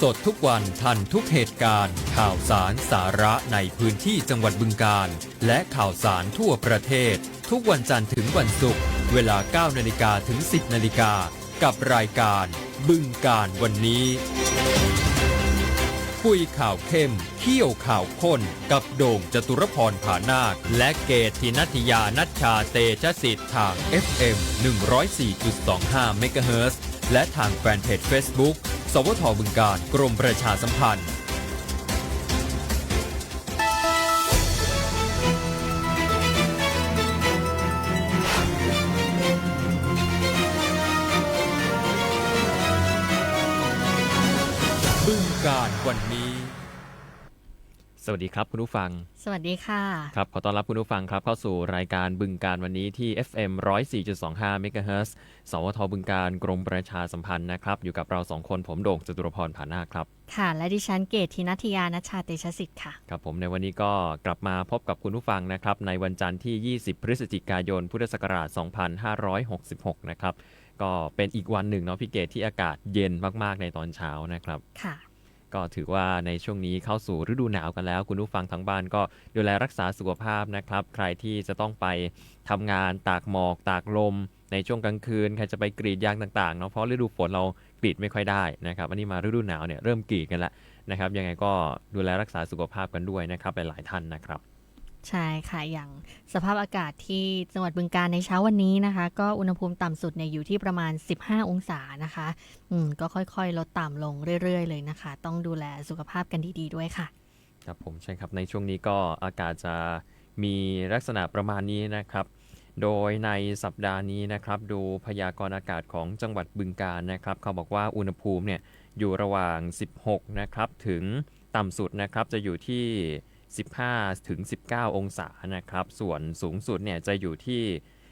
สดทุกวันทันทุกเหตุการณ์ ข่าวสารสาระในพื้นที่จังหวัดบึงกาฬและข่าวสารทั่วประเทศ ทุกวันจันทร์ถึงวันศุกร์เวลา 9นาฬิกาถึง 10นาฬิกากับรายการบึงกาฬวันนี้ คุยข่าวเข้มเขี้ยวข่าวข้น กับโด่งจตุรพรผานาค และเกตทินัทยานัชชาเตชะสิทธิ์ทาง FM 104.25 MHz และทางแฟนเพจ Facebook วทบึงการ กรมประชาสัมพันธ์ บึงการวันนี้ สวัสดีครับคุณผู้ฟัง สวัสดีค่ะ ครับขอต้อนรับคุณผู้ฟังครับเข้าสู่รายการบึงการวันนี้ที่ FM 104.25 MHz สวทบึงการกรมประชาสัมพันธ์นะครับ อยู่กับเราสองคนผมโด่งจตุรพรผานาคครับ ค่ะ และดิฉันเกตทินัทยานัชชาเตชะสิทธิ์ค่ะ ครับผมในวันนี้ก็กลับมาพบกับคุณผู้ฟังนะครับ ในวันจันทร์ที่ 20 พฤศจิกายน พุทธศักราช 2566 นะครับ ก็เป็นอีกวันหนึ่งเนาะพี่เกตที่อากาศเย็นมากๆในตอนเช้านะครับ ค่ะ ก็ถือว่าในช่วงนี้เข้าสู่ฤดูหนาวกันแล้ว คุณผู้ฟังทั้งบ้านก็ดูแลรักษาสุขภาพนะครับ ใครที่จะต้องไปทำงานตากหมอก ตากลม ในช่วงกลางคืน ใครจะไปกรีดยางต่างๆเนาะเพราะฤดูฝนเรากรีดไม่ค่อยได้นะครับอันนี้มาฤดูหนาวเนี่ยเริ่มกรีดกันแล้วนะครับยังไงก็ดูแลรักษาสุขภาพกันด้วยนะครับหลายๆท่านนะครับ ใช่ค่ะ อย่างสภาพอากาศที่จังหวัดบึงการในเช้าวันนี้นะคะ ก็อุณหภูมิต่ำสุดเนี่ยอยู่ที่ประมาณ 15 องศานะคะ อืม ก็ค่อยๆ ลดต่ำลงเรื่อย ๆ เลยนะคะ ต้องดูแลสุขภาพกันดี ๆ ด้วยค่ะ ครับผมใช่ครับ ในช่วงนี้ก็อากาศจะมีลักษณะประมาณนี้นะครับ โดยในสัปดาห์นี้นะครับ ดูพยากรณ์อากาศของจังหวัดบึงกาฬนะครับ เขาบอกว่าอุณหภูมิเนี่ยอยู่ระหว่าง 16 นะครับ ถึงต่ำสุดนะครับ จะอยู่ที่ 15ถึง19 องศานะครับ ส่วนสูงสุดเนี่ยจะอยู่ที่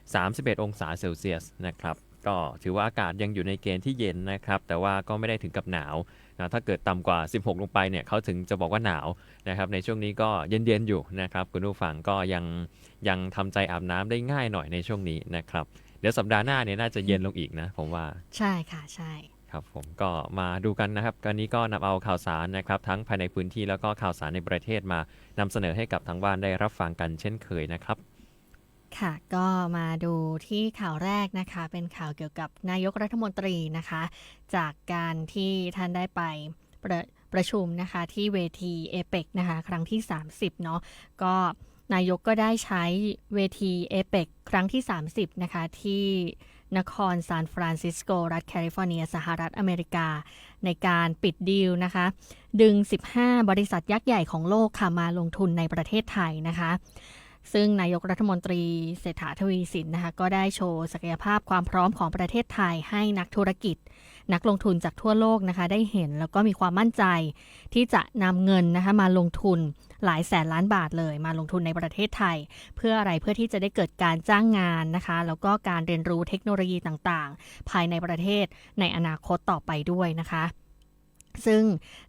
31 องศาเซลเซียสนะครับก็ถือว่าอากาศยังอยู่ในเกณฑ์ที่เย็นนะครับ แต่ว่าก็ไม่ได้ถึงกับหนาวนะถ้าเกิดต่ำกว่า 16 ลงไปเนี่ยเขาถึงจะบอกว่าหนาวนะครับ ในช่วงนี้ก็เย็นๆอยู่นะครับคุณผู้ฟังก็ยังยังทำใจอาบน้ำได้ง่ายหน่อยในช่วงนี้นะครับ เดี๋ยวสัปดาห์หน้าเนี่ยน่าจะเย็นลงอีกนะผมว่า ใช่ค่ะใช่ ครับผมก็มาดูกันนะครับกันนี้ก็นำเอาข่าวสารนะครับ ทั้งภายในพื้นที่แล้วก็ข่าวสารในประเทศมานำเสนอให้กับทางบ้านได้รับฟังกันเช่นเคยนะครับ ค่ะก็มาดูที่ข่าวแรกนะคะ เป็นข่าวเกี่ยวกับนายกรัฐมนตรีนะคะ จากการที่ท่านได้ไปประประชุมนะคะที่เวทีเอเปกนะคะ ครั้งที่ 30 เนาะก็นายกก็ได้ใช้เวทีเอเปกครั้งที่ 30 นะคะที่ นครซานฟรานซิสโก รัฐแคลิฟอร์เนีย สหรัฐอเมริกา ในการปิดดีลนะคะ ดึง 15 บริษัทยักษ์ใหญ่ของโลกค่ะมาลงทุนในประเทศไทยนะคะ ซึ่งนายกรัฐมนตรีเศรษฐาทวีสินนะคะ ก็ได้โชว์ศักยภาพความพร้อมของประเทศไทยให้นักธุรกิจ นักลงทุนจากทั่วโลกนะคะได้เห็นแล้วก็มีความมั่นใจ ที่จะนำเงินนะคะมาลงทุนหลายแสนล้านบาทเลย มาลงทุนในประเทศไทย เพื่ออะไรเพื่อที่จะได้เกิดการจ้างงานนะคะ แล้วก็การเรียนรู้เทคโนโลยีต่างๆ ภายในประเทศในอนาคตต่อไปด้วยนะคะ ซึ่ง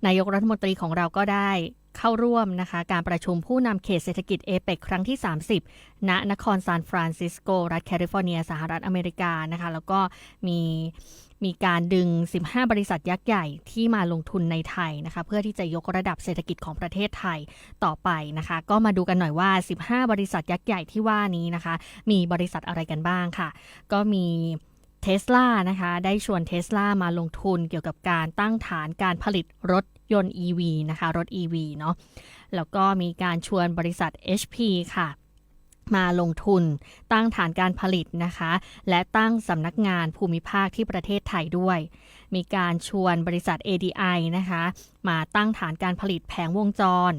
นายกรัฐมนตรีของเราก็ได้เข้าร่วมนะคะ การประชุมผู้นำเขตเศรษฐกิจเอเปกครั้งที่ 30 ณ นครซานฟรานซิสโก รัฐแคลิฟอร์เนีย สหรัฐอเมริกานะคะ แล้วก็มี มีการดึง 15 บริษัทยักษ์ใหญ่ที่มาลงทุนในไทยนะคะ เพื่อที่จะยกระดับเศรษฐกิจของประเทศไทยต่อไปนะคะ ก็มาดูกันหน่อยว่า 15 บริษัทยักษ์ใหญ่ที่ว่านี้นะคะ มีบริษัทอะไรกันบ้างค่ะ ก็มีเทสลานะคะ ได้ชวนเทสลามาลงทุนเกี่ยวกับการตั้งฐานการผลิตรถยนต์ EV นะคะ รถ EV เนาะแล้วก็มีการชวนบริษัท HP ค่ะ มาลงทุนตั้งฐานการผลิตนะคะ และตั้งสำนักงานภูมิภาคที่ประเทศไทยด้วย มีการชวนบริษัท ADI นะคะ มาตั้งฐานการผลิตแผงวงจร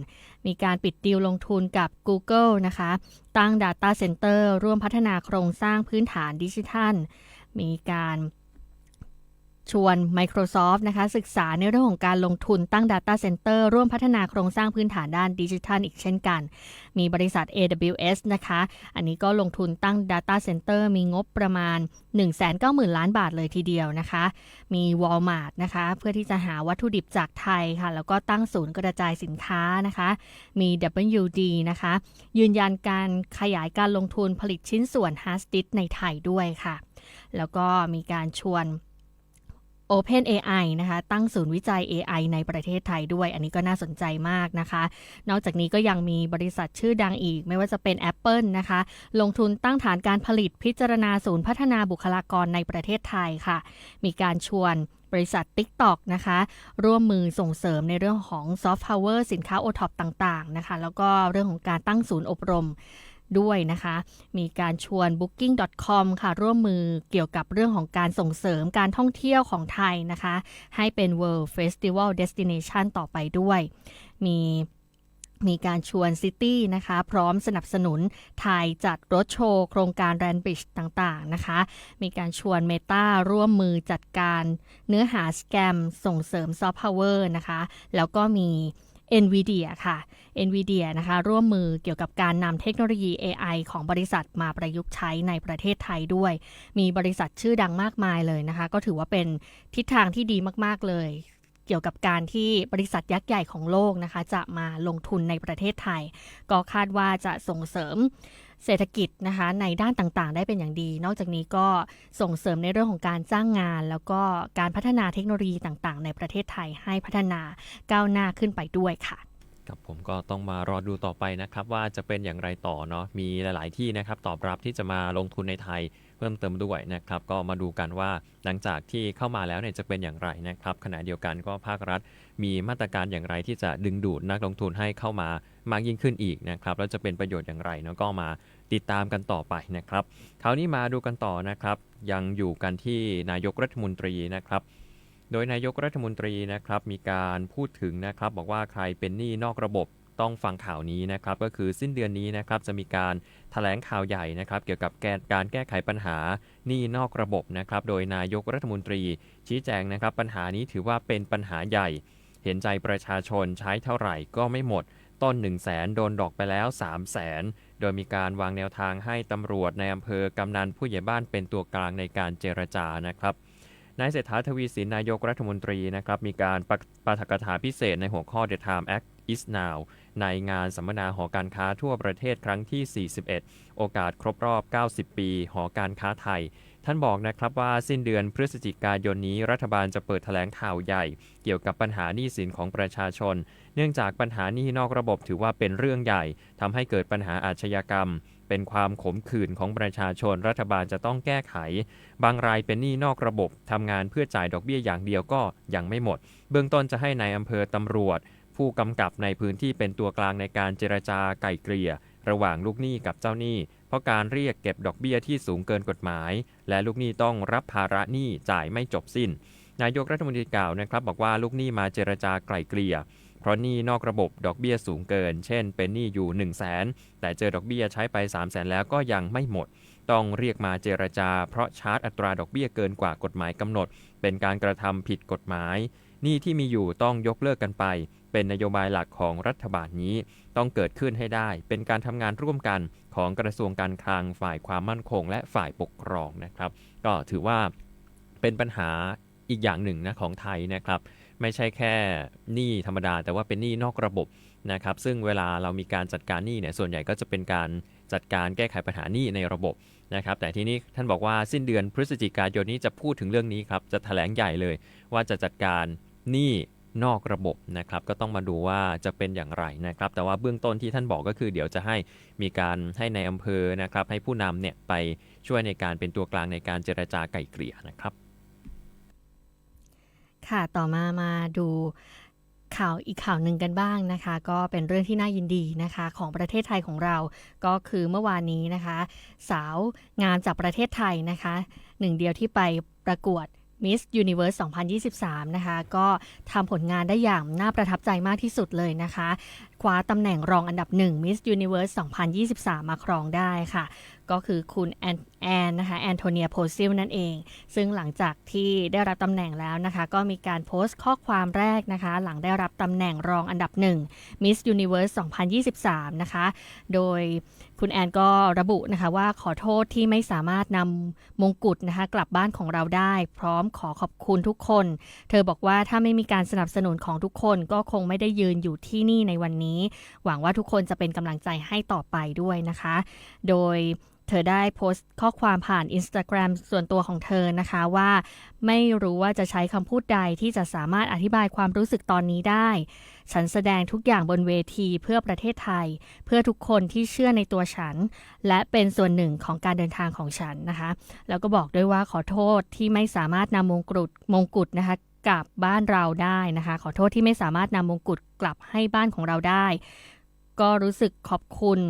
มีการปิดดีลลงทุนกับ Google นะคะ ตั้ง Data Center ร่วมพัฒนาโครงสร้างพื้นฐานดิจิทัล มีการ ชวน Microsoft นะคะศึกษาในเรื่องของการลงทุนตั้ง Data Center ร่วมพัฒนาโครงสร้างพื้นฐานด้านดิจิทัลอีกเช่นกัน มีบริษัท AWS นะคะ อันนี้ก็ลงทุนตั้ง Data Center มีงบประมาณ 190,000 ล้านบาทเลยทีเดียวนะคะ มี Walmart นะคะ เพื่อที่จะหาวัตถุดิบจากไทยค่ะ แล้วก็ตั้งศูนย์กระจายสินค้านะคะ มี WD นะคะ ยืนยันการขยายการลงทุนผลิตชิ้นส่วน Hard Disk ในไทยด้วยค่ะ แล้วก็มีการชวน OpenAI นะคะ ตั้งศูนย์วิจัย AI ในประเทศไทยด้วย อันนี้ก็น่าสนใจมากนะคะ นอกจากนี้ก็ยังมีบริษัทชื่อดังอีก ไม่ว่าจะเป็น Apple นะคะ ลงทุนตั้งฐานการผลิตพิจารณาศูนย์พัฒนาบุคลากรในประเทศไทยค่ะ มีการชวนบริษัท TikTok นะคะ ร่วมมือส่งเสริมในเรื่องของ Soft Power สินค้า o t o p ต่าง ๆ นะคะ แล้วก็เรื่องของการตั้งศูนย์อบรม ด้วยนะคะ มีการชวน booking.com ค่ะ ร่วมมือเกี่ยวกับเรื่องของการส่งเสริมการท่องเที่ยวของไทยนะคะ ให้เป็น World Festival Destination ต่อไปด้วย มีมีการชวนซิตี้นะคะ พร้อมสนับสนุนไทยจัดรถโชว์ โครงการแรนบ i ิ g ต่างๆนะคะ มีการชวน Meta ร่วมมือจัดการเนื้อหาสแกม ส่งเสริมซอฟต์พาวเวอร์นะคะ แล้วก็มี NVIDIA ค่ะ NVIDIA นะคะร่วมมือเกี่ยวกับการนำเทคโนโลยี AI ของบริษัทมาประยุกต์ใช้ในประเทศไทยด้วย มีบริษัทชื่อดังมากมายเลยนะคะ ก็ถือว่าเป็นทิศทางที่ดีมากๆเลยเกี่ยวกับการที่บริษัทยักษ์ใหญ่ของโลกนะคะ จะมาลงทุนในประเทศไทย ก็คาดว่าจะส่งเสริม เศรษฐกิจนะคะในด้านต่างๆ ได้เป็นอย่างดี นอกจากนี้ก็ส่งเสริมในเรื่องของการจ้างงาน แล้วก็การพัฒนาเทคโนโลยีต่างๆ ในประเทศไทยให้พัฒนาก้าวหน้าขึ้นไปด้วยค่ะครับผมก็ต้องมารอดูต่อไปนะครับว่าจะเป็นอย่างไรต่อเนาะมีหลาย ๆ ที่นะครับตอบรับที่จะมาลงทุนในไทย เพิ่มเติมด้วยนะครับก็มาดูกันว่าหลังจากที่เข้ามาแล้วเนี่ยจะเป็นอย่างไรนะครับขณะเดียวกันก็ภาครัฐ มีมาตรการอย่างไรที่จะดึงดูดนักลงทุนให้เข้ามามากยิ่งขึ้นอีกนะครับแล้วจะเป็นประโยชน์อย่างไรเนาะก็มาติดตามกันต่อไปนะครับคราวนี้มาดูกันต่อนะครับยังอยู่กันที่นายกรัฐมนตรีนะครับโดยนายกรัฐมนตรีนะครับมีการพูดถึงนะครับบอกว่าใครเป็นหนี้นอกระบบ ต้องฟังข่าวนี้นะครับก็คือสิ้นเดือนนี้นะครับจะมีการถแถลงข่าวใหญ่นะครับ เกี่ยวกับการแก้ไขปัญหาหนี้นอกระบบนะครับ โดยนายกรัฐมนตรี ชี้แจงนะครับ ปัญหานี้ถือว่าเป็นปัญหาใหญ่ เห็นใจประชาชนใช้เท่าไหร่ก็ไม่หมด ต้น 1 0 0 0 0แสนโดนดอกไปแล้ว 3 0 0แสนโดยมีการวางแนวทางให้ตำรวจในอำเภอกำนันผู้ใหญ่บ้านเป็นตัวกลางในการเจรจานะครับนายเศรษฐาทวีสินนายกรัฐมนตรีนะครับมีการปาฐกถาพิเศษในหัวข้อ The Time Act is now ในงานสัมมนาหอการค้าทั่วประเทศครั้งที่ 41 โอกาสครบรอบ 90 ปีหอการค้าไทย ท่านบอกนะครับว่าสิ้นเดือนพฤศจิกายนนี้รัฐบาลจะเปิดแถลงข่าวใหญ่ เกี่ยวกับปัญหาหนี้สินของประชาชน เนื่องจากปัญหาหนี้นอกระบบถือว่าเป็นเรื่องใหญ่ทำให้เกิดปัญหาอาชญากรรม เป็นความขมขื่นของประชาชน รัฐบาลจะต้องแก้ไข บางรายเป็นหนี้นอกระบบทำงานเพื่อจ่ายดอกเบี้ยอย่างเดียวก็ยังไม่หมด เบื้องต้นจะให้ในายอำเภอตำรวจ ผู้กำกับในพื้นที่เป็นตัวกลางในการเจรจาไก่เกลี่ย ระหว่างลูกหนี้กับเจ้าหนี้ เพราะการเรียกเก็บดอกเบี้ยที่สูงเกินกฎหมาย และลูกหนี้ต้องรับภาระหนี้จ่ายไม่จบสิ้น นายกรัฐมนตรีกล่าวนะครับ บอกว่าลูกหนี้มาเจรจาไกล่เกลี่ย เพราะหนี้นอกระบบดอกเบี้ยสูงเกิน เช่น เป็นหนี้อยู่ 1 0 0 0 0แสนแต่เจอดอกเบี้ยใช้ไป3 0 0แสนแล้วก็ยังไม่หมดต้องเรียกมาเจรจา เพราะชาร์จอัตราดอกเบี้ยเกินกว่ากฎหมายกำหนด เป็นการกระทำผิดกฎหมายหนี้ที่มีอยู่ต้องยกเลิกกันไป เป็นนโยบายหลักของรัฐบาลนี้ ต้องเกิดขึ้นให้ได้ เป็นการทำงานร่วมกันของกระทรวงการคลังฝ่ายความมั่นคง และฝ่ายปกครองนะครับ ก็ถือว่าเป็นปัญหาอีกอย่างหนึ่งนะของไทยนะครับ ไม่ใช่แค่หนี้ธรรมดา แต่ว่าเป็นหนี้นอกระบบนะครับ ซึ่งเวลาเรามีการจัดการหนี้เนี่ยส่วนใหญ่ก็จะเป็นการจัดการแก้ไขปัญหาหนี้ในระบบนะครับ แต่ที่นี้ท่านบอกว่าสิ้นเดือนพฤศจิกายนนี้จะพูดถึงเรื่องนี้ครับจะถแถลงใหญ่เลย ว่าจะจัดการหนี้ นอกระบบนะครับ ก็ต้องมาดูว่าจะเป็นอย่างไรนะครับ แต่ว่าเบื้องต้นที่ท่านบอกก็คือ เดี๋ยวจะให้มีการให้ในอำเภอนะครับ ให้ผู้นำเนี่ยไปช่วยในการเป็นตัวกลางในการเจรจาไก่เกลี่ยนะครับ ค่ะต่อมามาดูข่าวอีกข่าวหนึ่งกันบ้างนะคะ ก็เป็นเรื่องที่น่ายินดีนะคะ ของประเทศไทยของเรา ก็คือเมื่อวานนี้นะคะ สาวงามจากประเทศไทยนะคะ หนึ่งเดียวที่ไปประกวด Miss Universe 2023 นะคะ ก็ทำผลงานได้อย่างน่าประทับใจมากที่สุดเลยนะคะ คว้าตำแหน่งรองอันดับ1 Miss Universe 2023 มาครองได้ค่ะ ก็คือคุณแอนแอนนะคะแอนโทเนียโพซิลนั่นเอง ซึ่งหลังจากที่ได้รับตำแหน่งแล้วนะคะ ก็มีการโพสต์ข้อความแรกนะคะ หลังได้รับตำแหน่งรองอันดับ1 Miss Universe 2023 นะคะ โดย คุณแอนก็ระบุนะคะว่าขอโทษที่ไม่สามารถนำมงกุฎนะคะกลับบ้านของเราได้ พร้อมขอขอบคุณทุกคน เธอบอกว่าถ้าไม่มีการสนับสนุนของทุกคนก็คงไม่ได้ยืนอยู่ที่นี่ในวันนี้ หวังว่าทุกคนจะเป็นกำลังใจให้ต่อไปด้วยนะคะ โดย เธอได้โพสต์ข้อความผ่าน Instagram ส่วนตัวของเธอนะคะว่า ไม่รู้ว่าจะใช้คำพูดใดที่จะสามารถอธิบายความรู้สึกตอนนี้ได้ ฉันแสดงทุกอย่างบนเวทีเพื่อประเทศไทย เพื่อทุกคนที่เชื่อในตัวฉัน และเป็นส่วนหนึ่งของการเดินทางของฉันนะคะ แล้วก็บอกด้วยว่าขอโทษที่ไม่สามารถนำมงกุฎมงกุฎนะคะกลับบ้านเราได้นะคะ ขอโทษที่ไม่สามารถนำมงกุฎกลับให้บ้านของเราได้ ก็รู้สึกขอบคุณ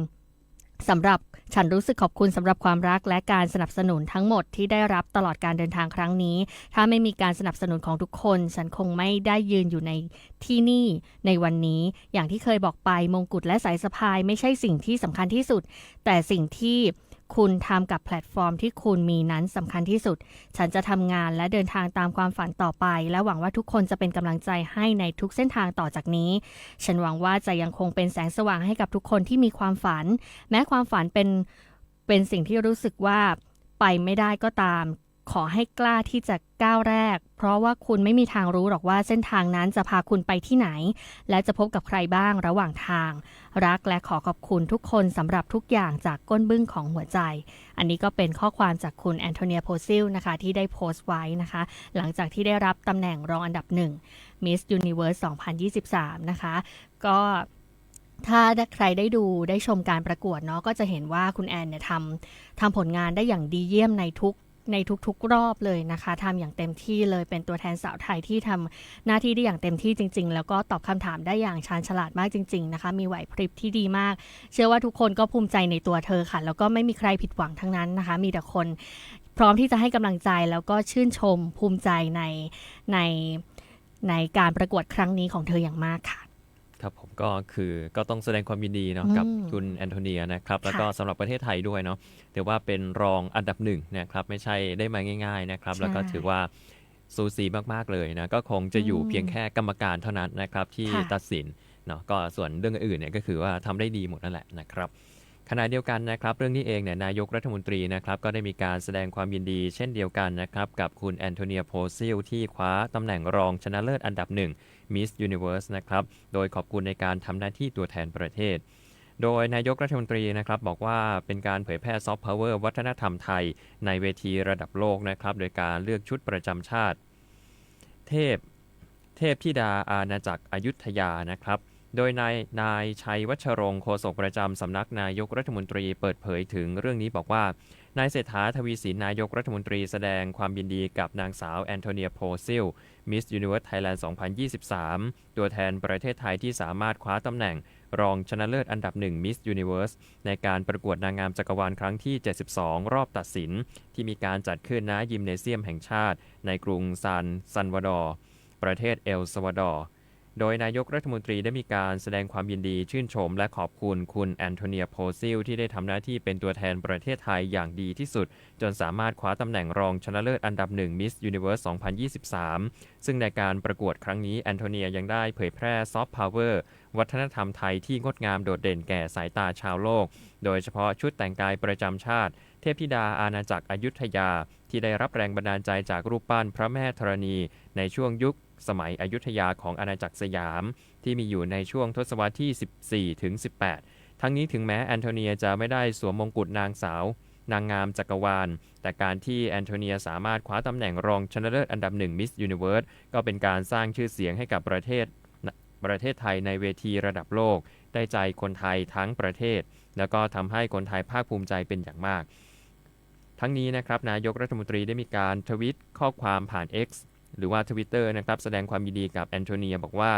สำหรับฉันรู้สึกขอบคุณสำหรับความรักและการสนับสนุนทั้งหมดที่ได้รับตลอดการเดินทางครั้งนี้ ถ้าไม่มีการสนับสนุนของทุกคน ฉันคงไม่ได้ยืนอยู่ในที่นี่ในวันนี้ อย่างที่เคยบอกไปมงกุฎและสายสะพายไม่ใช่สิ่งที่สำคัญที่สุด แต่สิ่งที่ คุณทำกับแพลตฟอร์มที่คุณมีนั้นสำคัญที่สุด ฉันจะทำงานและเดินทางตามความฝันต่อไป และหวังว่าทุกคนจะเป็นกำลังใจให้ในทุกเส้นทางต่อจากนี้ ฉันหวังว่าจะยังคงเป็นแสงสว่างให้กับทุกคนที่มีความฝัน แม้ความฝันเป็นเป็นสิ่งที่รู้สึกว่าไปไม่ได้ก็ตาม ขอให้กล้าที่จะก้าวแรก เพราะว่าคุณไม่มีทางรู้หรอกว่าเส้นทางนั้นจะพาคุณไปที่ไหน และจะพบกับใครบ้างระหว่างทาง รักและขอขอบคุณทุกคนสำหรับทุกอย่างจากก้นบึ้งของหัวใจ อันนี้ก็เป็นข้อความจากคุณแอนโทเนียโพซิลนะคะที่ได้โพสต์ไว้นะคะ หลังจากที่ได้รับตำแหน่งรองอันดับหนึ่ง Miss Universe 2023 นะคะ ก็ถ้าใครได้ดูได้ชมการประกวดเนาะก็จะเห็นว่าคุณแอนเนี่ยทำทำผลงานได้อย่างดีเยี่ยมในทุก ในทุกๆรอบเลยนะคะทำอย่างเต็มที่เลยเป็นตัวแทนสาวไทยที่ทำหน้าที่ได้อย่างเต็มที่จริง ๆ แล้วก็ตอบคำถามได้อย่างชาญฉลาดมากจริง ๆ นะคะ มีไหวพริบที่ดีมาก เชื่อว่าทุกคนก็ภูมิใจในตัวเธอค่ะ แล้วก็ไม่มีใครผิดหวังทั้งนั้นนะคะ มีแต่คนพร้อมที่จะให้กำลังใจแล้วก็ชื่นชมภูมิใจในในในการประกวดครั้งนี้ของเธออย่างมากค่ะ ครับผมก็คือก็ต้องแสดงความยินดีเนาะอืมกับคุณแอนโทเนียนะครับ แล้วก็ค่ะสำหรับประเทศไทยด้วยเนาะถือว่าเป็นรองอันดับหนึ่งนะครับ ไม่ใช่ได้มาง่าย ๆนะครับใช่แล้วก็ถือว่าสูสีมากๆเลยนะ ก็คงจะอยู่อืมเพียงแค่กรรมการเท่านั้นนะครับ ที่ค่ะตัดสินเนาะก็ส่วนเรื่องอื่นๆเนี่ยก็คือว่าทำได้ดีหมดนั่นแหละนะครับขณะเดียวกันนะครับ เรื่องนี้เองเนี่ยนายกรัฐมนตรีนะครับก็ได้มีการแสดงความยินดีเช่นเดียวกันนะครับ กับคุณแอนโทเนียโพซิลที่คว้าตำแหน่งรองชนะเลิศอันดับหนึ่ง Miss Universe นะครับ โดยขอบคุณในการทำหน้าที่ตัวแทนประเทศ โดยนายกรัฐมนตรีนะครับบอกว่าเป็นการเผยแพร่ซอฟต์พาวเวอร์วัฒนธรรมไทย ในเวทีระดับโลกนะครับ โดยการเลือกชุดประจำชาติ เทพ เทพธิดาอาณาจักรอยุธยานะครับ โดยนายนายชัยวัชรงค์โฆษกประจำสำนักนายกรัฐมนตรีเปิดเผยถึงเรื่องนี้บอกว่านายเศรษฐาทวีสินนายกรัฐมนตรีแสดงความยินดีกับนางสาวแอนโทเนียโพซิล Miss Universe Thailand 2023 ตัวแทนประเทศไทยที่สามารถคว้าตำแหน่ง รองชนะเลิศอันดับหนึ่ง Miss Universe ในการประกวดนางงามจักรวาลครั้งที่ 72 รอบตัดสิน ที่มีการจัดขึ้นณยิมเนเซียมแห่งชาติ ในกรุงซานซันวาดอร์ประเทศเอลซาวาดอร์ โดยนายกรัฐมนตรีได้มีการแสดงความยินดีชื่นชม และขอบคุณคุณแอนโทเนียโพซิลที่ได้ทำหน้าที่เป็นตัวแทนประเทศไทยอย่างดีที่สุด จนสามารถคว้าตำแหน่งรองชนะเลิศอันดับหนึ่ง Miss Universe 2023 ซึ่งในการประกวดครั้งนี้แอนโทเนียยังได้เผยแพร่ซอฟต์พาวเวอร์วัฒนธรรมไทยที่งดงามโดดเด่นแก่สายตาชาวโลก โดยเฉพาะชุดแต่งกายประจำชาติ เทพธิดาอาณาจักรอยุธยา ที่ได้รับแรงบันดาลใจจากรูปปั้นพระแม่ธรณี ในช่วงยุค สมัยอยุธยาของอาณาจักรสยาม ที่มีอยู่ในช่วงทศวรรษที่ 14 ถึง 18 ทั้งนี้ถึงแม้แอนโทเนียจะไม่ได้สวมมงกุฎนางสาว นางงามจักรวาล แต่การที่แอนโทเนียสามารถคว้าตำแหน่งรองชนะเลิศอันดับหนึ่ง Miss Universe ก็เป็นการสร้างชื่อเสียงให้กับประเทศประเทศไทยในเวทีระดับโลก ได้ใจคนไทยทั้งประเทศ แล้วก็ทำให้คนไทยภาคภูมิใจเป็นอย่างมาก ทั้งนี้นะครับนายกรัฐมนตรีได้มีการทวิตข้อความผ่าน X หรือว่า Twitter นะครับแสดงความยินดีกับแอนโทเนียบอกว่า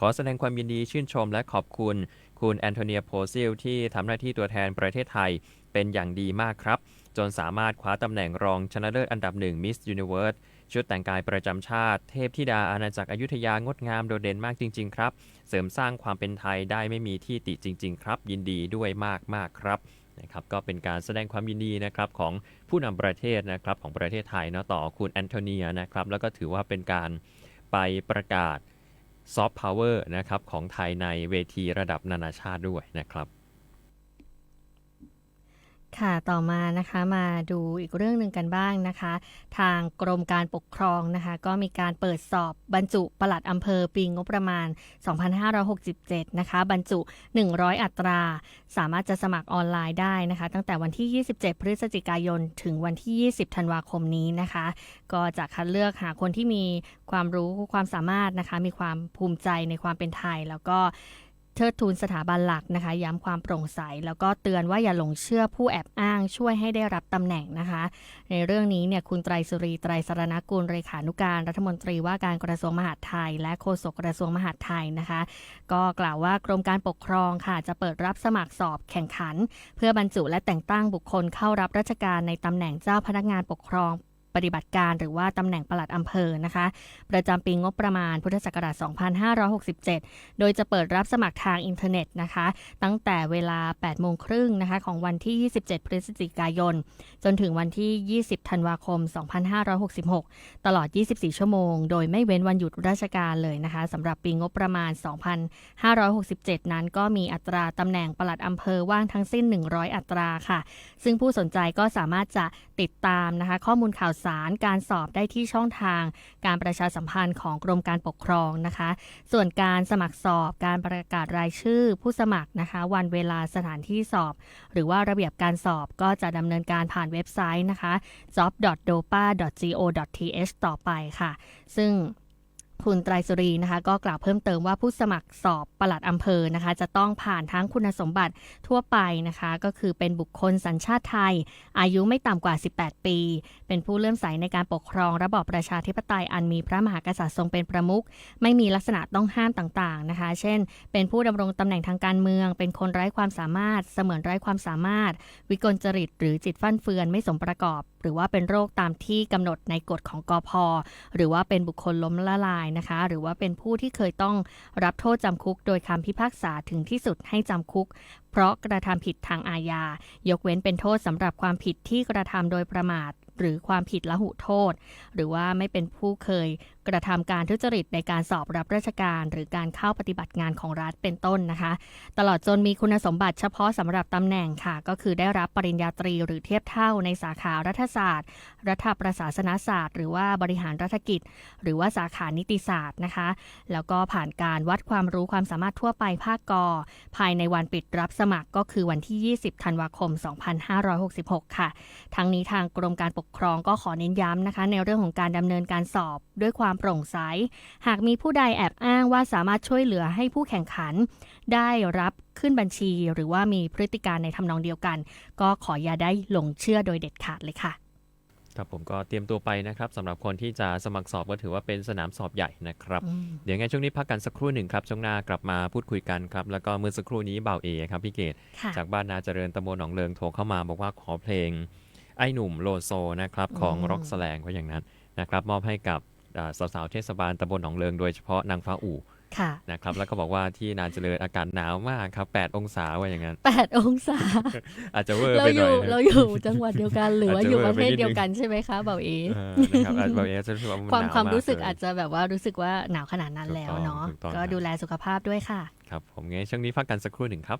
ขอแสดงความยินดีชื่นชมและขอบคุณ คุณแอนโทเนียโพซิลที่ทำหน้าที่ตัวแทนประเทศไทยเป็นอย่างดีมากครับ จนสามารถคว้าตำแหน่งรองชนะเลิศอันดับหนึ่ง Miss Universe ชุดแต่งกายประจำชาติ เทพธิดาอาณาจักรอยุธยางดงามโดดเด่นมากจริง ๆ ครับ เสริมสร้างความเป็นไทยได้ไม่มีที่ติจริง ๆ ครับ ยินดีด้วยมากๆครับ นะครับก็เป็นการแสดงความยินดีนะครับของผู้นำประเทศนะครับของประเทศไทยเนาะต่อคุณแอนโทเนียนะครับแล้วก็ถือว่าเป็นการไปประกาศซอฟต์พาวเวอร์นะครับของไทยในเวทีระดับนานาชาติด้วยนะครับ ค่ะ ต่อมานะคะมาดูอีกเรื่องหนึ่งกันบ้างนะคะ ทางกรมการปกครองนะคะ ก็มีการเปิดสอบบรรจุปลัดอำเภอปีงบประมาณ 2567 นะคะ บรรจุ 100 อัตรา สามารถจะสมัครออนไลน์ได้นะคะ ตั้งแต่วันที่ 27 พฤศจิกายน ถึงวันที่ 20 ธันวาคมนี้นะคะ ก็จะคัดเลือกหาคนที่มีความรู้ความสามารถนะคะ มีความภูมิใจในความเป็นไทยแล้วก็ เทิดทูนสถาบันหลักนะคะ ย้ำความโปร่งใส แล้วก็เตือนว่าอย่าหลงเชื่อผู้แอบอ้างช่วยให้ได้รับตำแหน่งนะคะ ในเรื่องนี้เนี่ยคุณไตรสุรีไตรสรณกุลเลขานุการรัฐมนตรีว่าการกระทรวงมหาดไทย และโฆษกกระทรวงมหาดไทยนะคะ ก็กล่าวว่ากรมการปกครองค่ะ จะเปิดรับสมัครสอบแข่งขัน เพื่อบรรจุและแต่งตั้งบุคคลเข้ารับราชการในตำแหน่งเจ้าพนักงานปกครอง ปฏิบัติการหรือว่าตำแหน่งปลัดอำเภอนะคะ ประจำปีงบประมาณพุทธศักราช 2567 โดยจะเปิดรับสมัครทางอินเทอร์เน็ตนะคะ ตั้งแต่เวลา 8 โมงครึ่งนะคะ ของวันที่ 27 พฤศจิกายน จนถึงวันที่ 20 ธันวาคม 2566 ตลอด 24 ชั่วโมง โดยไม่เว้นวันหยุดราชการเลยนะคะสำหรับปีงบประมาณ 2567 นั้นก็มีอัตราตำแหน่งปลัดอำเภอว่างทั้งสิ้น 100 อัตราค่ะ ซึ่งผู้สนใจก็สามารถจะติดตามนะคะ ข้อมูลข่าวสารการสอบได้ที่ช่องทาง การประชาสัมพันธ์ของกรมการปกครองนะคะ ส่วนการสมัครสอบการประกาศรายชื่อผู้สมัครนะคะ วันเวลาสถานที่สอบ หรือว่าระเบียบการสอบก็จะดำเนินการผ่านเว็บไซต์นะคะ job.dopa.go.th ต่อไปค่ะ ซึ่ง คุณไตรสุรีนะคะ ก็กล่าวเพิ่มเติมว่าผู้สมัครสอบปลัดอำเภอนะคะ จะต้องผ่านทั้งคุณสมบัติทั่วไปนะคะ ก็คือเป็นบุคคลสัญชาติไทย อายุไม่ต่ำกว่า 18 ปี เป็นผู้เลื่อมใสในการปกครองระบอบประชาธิปไตยอันมีพระมหากษัตริย์ทรงเป็นประมุขไม่มีลักษณะต้องห้ามต่างๆนะคะ เช่น เป็นผู้ดำรงตำแหน่งทางการเมือง เป็นคนไร้ความสามารถ เสมือนไร้ความสามารถ วิกลจริต หรือจิตฟั่นเฟือนไม่สมประกอบ หรือว่าเป็นโรคตามที่กำหนดในกฎของกอพหรือว่าเป็นบุคคลล้มละลายนะคะ หรือว่าเป็นผู้ที่เคยต้องรับโทษจำคุก โดยคำพิพากษาถึงที่สุดให้จำคุก เพราะกระทำผิดทางอาญา ยกเว้นเป็นโทษสำหรับความผิดที่กระทำโดยประมาทหรือความผิดละหุโทษ หรือว่าไม่เป็นผู้เคย กระทำการทุจริตในการสอบรับราชการ หรือการเข้าปฏิบัติงานของรัฐเป็นต้นนะคะ ตลอดจนมีคุณสมบัติเฉพาะสำหรับตำแหน่งค่ะ ก็คือได้รับปริญญาตรีหรือเทียบเท่าในสาขารัฐศาสตร์ รัฐประศาสนศาสตร์ หรือว่าบริหารรัฐกิจ หรือว่าสาขานิติศาสตร์นะคะ แล้วก็ผ่านการวัดความรู้ความสามารถทั่วไปภาคกอภายในวันปิดรับสมัครก็คือวันที่ 20 ธันวาคม 2566 ค่ะ ทั้งนี้ทางกรมการปกครองก็ขอเน้นย้ำนะคะ ในเรื่องของการดำเนินการสอบด้วยความโปร่งใส หากมีผู้ใดแอบอ้างว่าสามารถช่วยเหลือให้ผู้แข่งขัน ได้รับขึ้นบัญชี หรือว่ามีพฤติการในทำนองเดียวกัน ก็ขออย่าได้หลงเชื่อโดยเด็ดขาดเลยค่ะครับผมก็เตรียมตัวไปนะครับสำหรับคนที่จะสมัครสอบก็ถือว่าเป็นสนามสอบใหญ่นะครับอืมเดี๋ยวไงช่วงนี้พักกันสักครู่หนึ่งครับช่วงหน้ากลับมาพูดคุยกันครับ แล้วก็เมื่อสักครู่นี้เบาเอครับพี่เกดค่ะจากบ้านนาเจริญตำบลหนองเลิงโทรเข้ามาบอกว่าขอเพลง ไอ้หนุ่มโลโซนะครับของอืมร็อกแสลงว่าอย่างนั้นนะครับ มอบให้กับอ่า สาวๆเทศบาลตำบลหนองเลิงโดยเฉพาะนางฟ้าอู่ค่ะนะครับแล้วก็บอกว่าที่นาเจริญอากาศหนาวมากครับ 8 องศาว่าอย่างนั้น 8 องศา อาจจะเวอร์เราไปอหน่ยู่อยเราอยู่จังหวัดเดียวกันหรือว่าอาจจะอยู่ประเทศเวอร์ไปนิดนึงเดียวกันใช่ไหมคะเบาเอเออนะครับอาจจะเบาเอจะรู้สึกว่ามันความหนความรู้สึกเลยอาจจะแบบว่ารู้สึกว่าหนาวขนาดนั้นถูกแล้วต้องเนาะถูกต้องก็ครับดูแลสุขภาพด้วยค่ะ ครับผมงั้นช่วงนี้พักกันสักครู่หนึ่งครับ